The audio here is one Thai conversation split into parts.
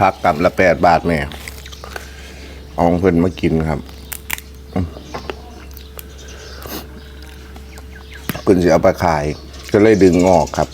พักกลับละแปดบาทแม่เอาของเพิ่นมากินครับอืมเพิ่นสิเอาไปขาย ก็เลยดึงออกครับ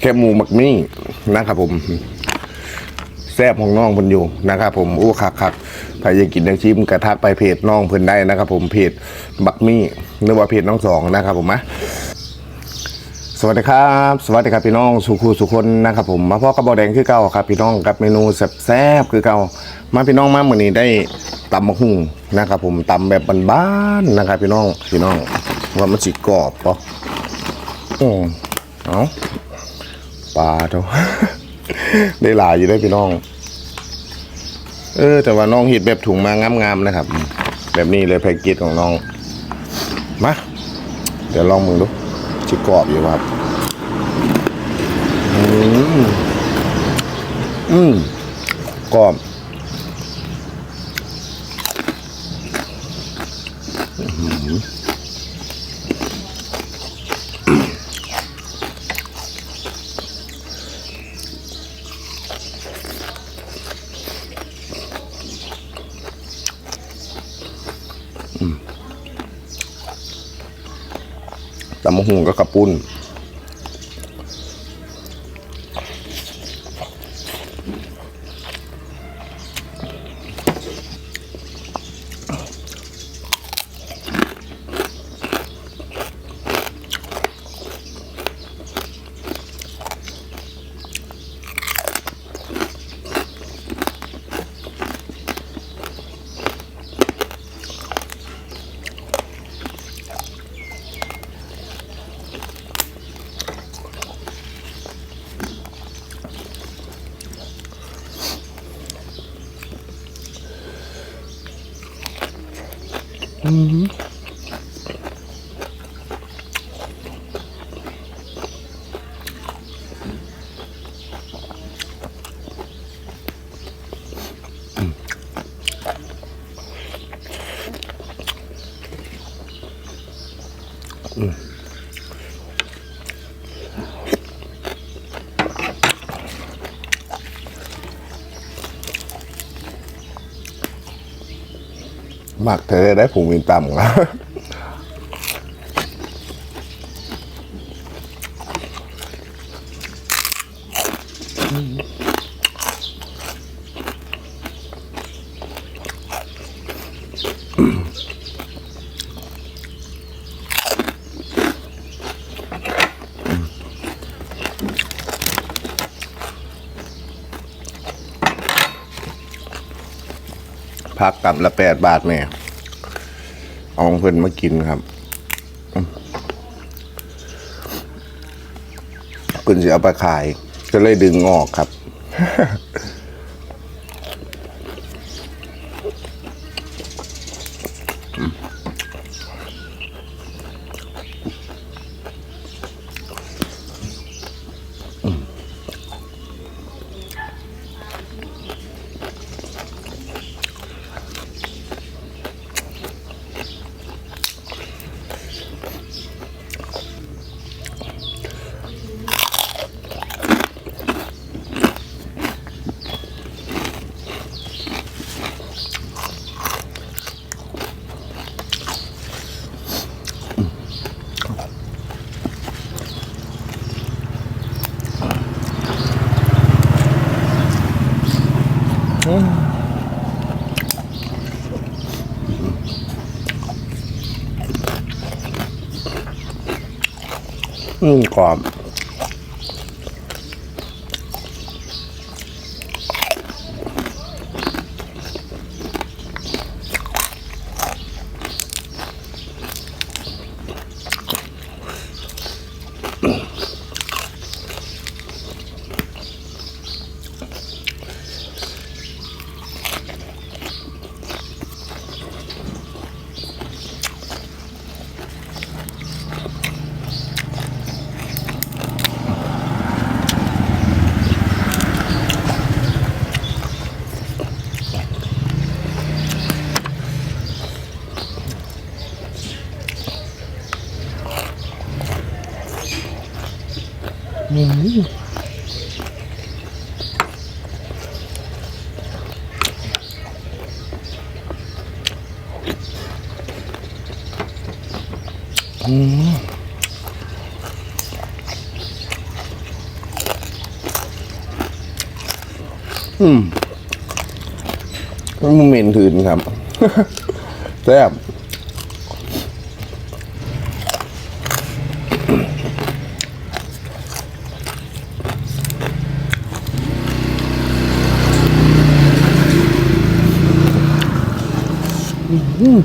แค่หมูมักมี่นะครับผมแซบของน้องเพิ่นอยู่นะครับผมอู้คักคักใครจะกินดังชิมกระทักไปเพจน้องเพิ่นได้นะครับผมเพจบักมี่หรือว่าเพจน้องสองนะครับผมนะ สวัสดีครับ สวัสดีครับพี่น้องสุขูสุคนนะครับผมมาพ่อกระบอกแดงคือเก่าครับพี่น้องกับเมนูแซ่บๆคือเก่ามาพี่น้องมาเมื่อนี้ได้ตำมะฮุ่งนะครับผมตำแบบบ้านๆนะครับพี่น้องพี่น้องว่ามันสิกรอบปะอืมเอาปลาเท่าได้หลายอยู่ได้พี่น้อง เออ แต่ว่าน้องห็ดแบบถุงมางามๆนะครับ แบบนี้เลยแพ็กเกจของน้องมาเดี๋ยวลองมึงดู ชิกรอบอยู่ครับ อืมอืมกรอบอื้อหือ ตำมะฮุงก็กระปุ้น อืม กเธอได้ผูมินต่ำครับ พักกลับละแปดบาทแม่เอาเพิ่นมากินครับอืมเพิ่นสิเอาไปขาย ก็เลยดึงออกครับ อืมกรอบ อืมมันเหม็นถืนครับแซ่บ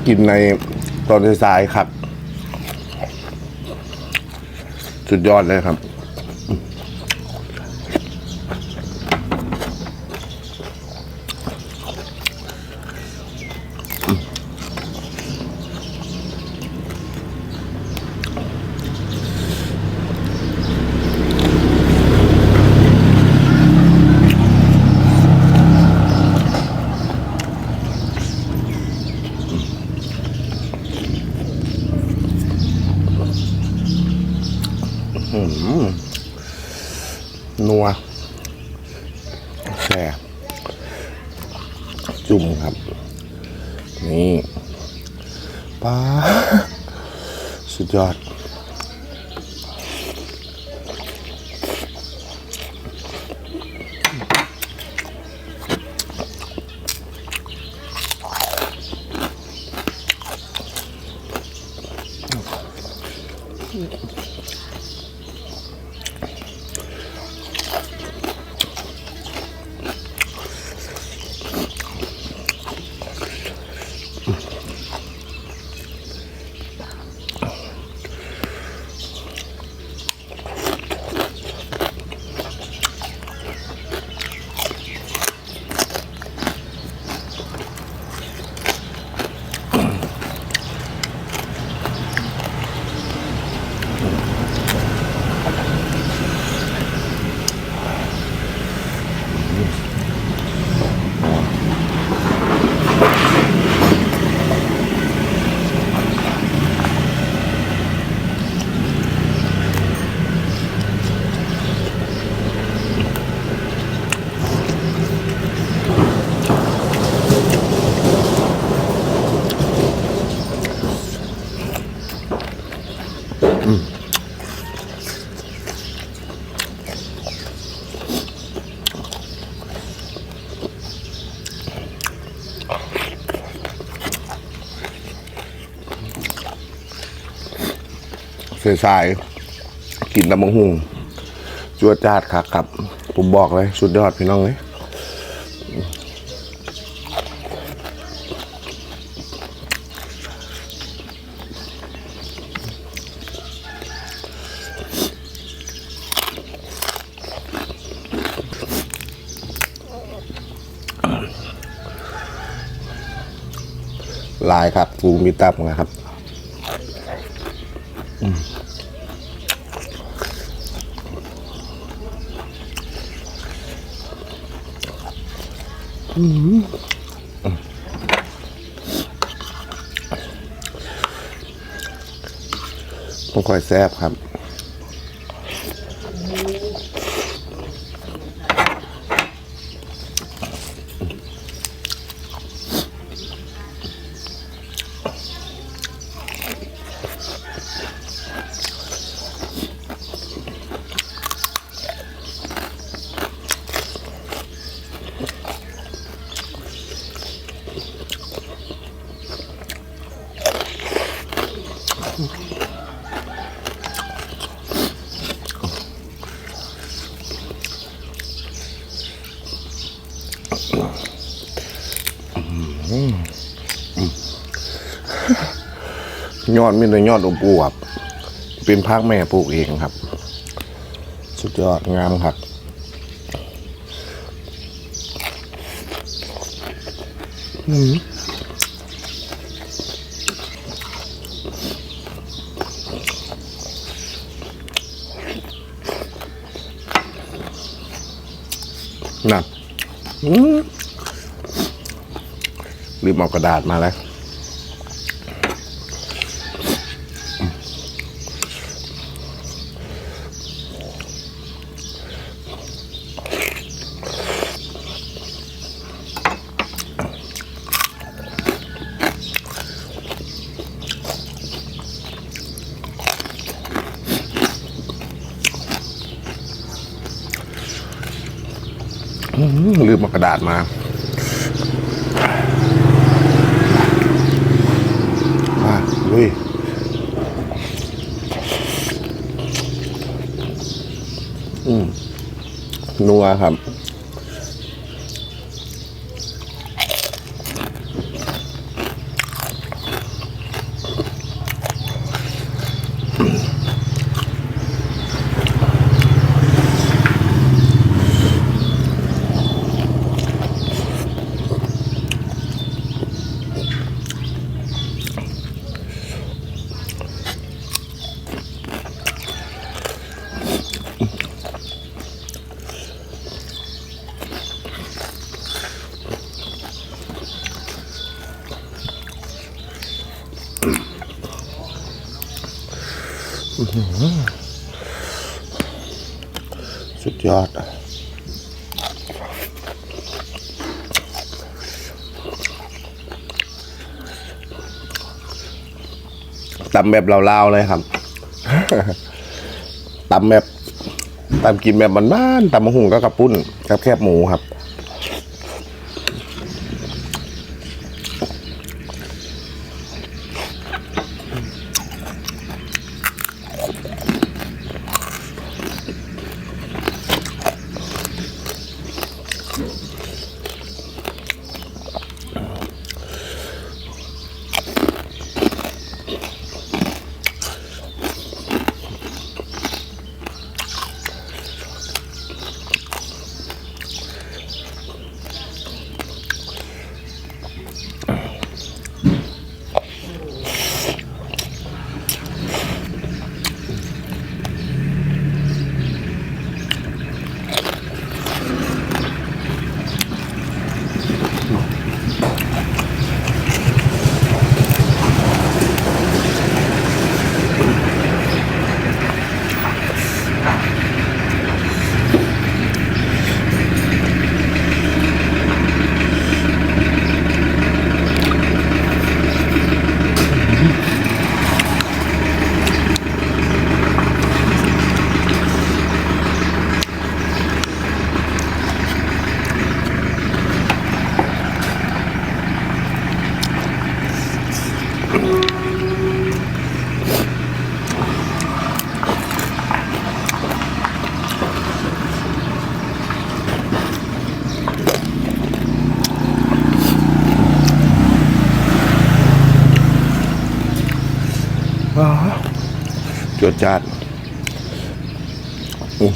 กินในตอนสายๆครับ สุดยอดเลยครับ สายๆกินตำบังหุงจวดจาดครับครับ ผมบอกเลย สุดยอดพี่น้องเลยลายครับฟูมีตับนะครับ ต้องคอยแซบครับ ยอดมีแต่ยอดอบอวบเป็นพักแม่ปลูกเองครับ สุดยอดงามครับนั่น อืมรีบเอากระดาษมาแล้ว ลืมเอากระดาษมา มาลุยอืมนัวครับ สุดยอดตำแบบลาวๆเลยครับตำแบบตำกินแบบบ้านๆตำมะฮุ่งก็กระปุ้นกับแคบหมูครับ จวดจาดอื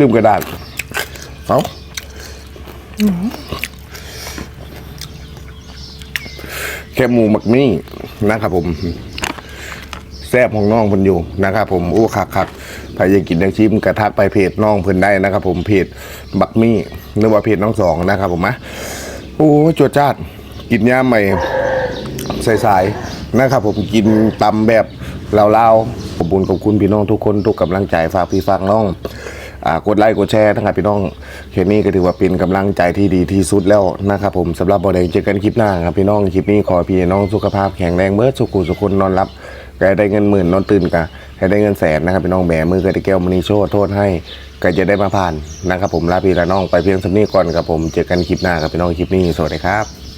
ลืมกระดาษเอาแค่หมูหมักมี่นะครับผมแซ่บของน้องเพิ่นอยู่นะครับ ผมโอ้คักคักใครอยากกินอยากชิมกระทักไปเพจน้องเพิ่นได้นะครับ ผมเพจบักมี่หรือว่าเพจน้องสองนะครับ ผมนะโอ้จวดจ้าดกินย่ามใหม่สายๆนะครับ ผมกินตำแบบลาวๆ ขอบคุณขอบคุณพี่น้องทุกคนทุกกำลังใจฝากพี่ฝากน้องกดไลค์กดแชร์นะครับพี่น้องเคนี้ก็ถือว่าเป็นกำลังใจที่ดีที่สุดแล้วนะครับผมสำหรับบอดแดงเจอกันคลิปหน้าครับพี่น้องคลิปนี้ขอพี่น้องสุขภาพแข็งแรงเมื่อสุขุสุขคนนอนรับก็ให้ได้เงินหมื่นนอนตื่นกันให้ได้เงินแสนนะครับพี่น้องแบมือก็ได้แก้วมณีโชโทษให้ก็จะได้มาผ่านนะครับผมลาพี่ละน้องไปเพียงสำนี้ก่อนครับผมเจอกันคลิปหน้าครับพี่น้องคลิปนี้สวัสดีครับ